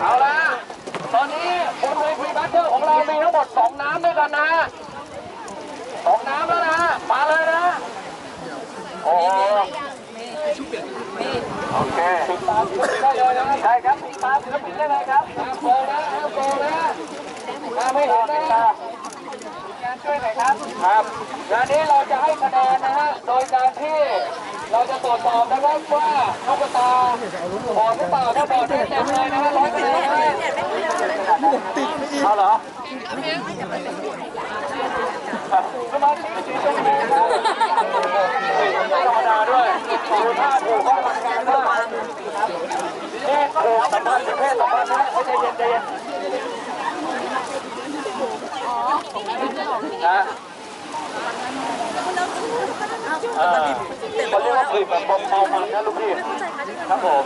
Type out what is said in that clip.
เอาละตอนนี้บนเวทีบัตเตอร์ของเรา มีทั้งหมดสองน้ำด้วยกันนะสองน้ำแล้วนะ มาเลยนะ โอ้โอเคใช่ครับติดตามศิลปินได้เลยครับตามโบนะตามโบนะตามไม่เห็นนะการช่วยหน่อยครับ ครับงานนี้เราจะให้คะแนนนะฮะ โดยการที่เราจะตรวจสอบนะครับว่าตุ๊กตาบอดหรือเปล่าถ้าบอดเต็มเลยนะฮะ สมาธิสีชมพูครับไม่ธรรมดาด้วยดูท่าถูกข้อหลักการมากนี่โอ้สัมพันธ์เภทสัมพันธ์นะให้ใจเย็นใจเย็นนะเขาเรียกว่าผลิตแบบเบาๆมันนะลูกพี่ ครับผม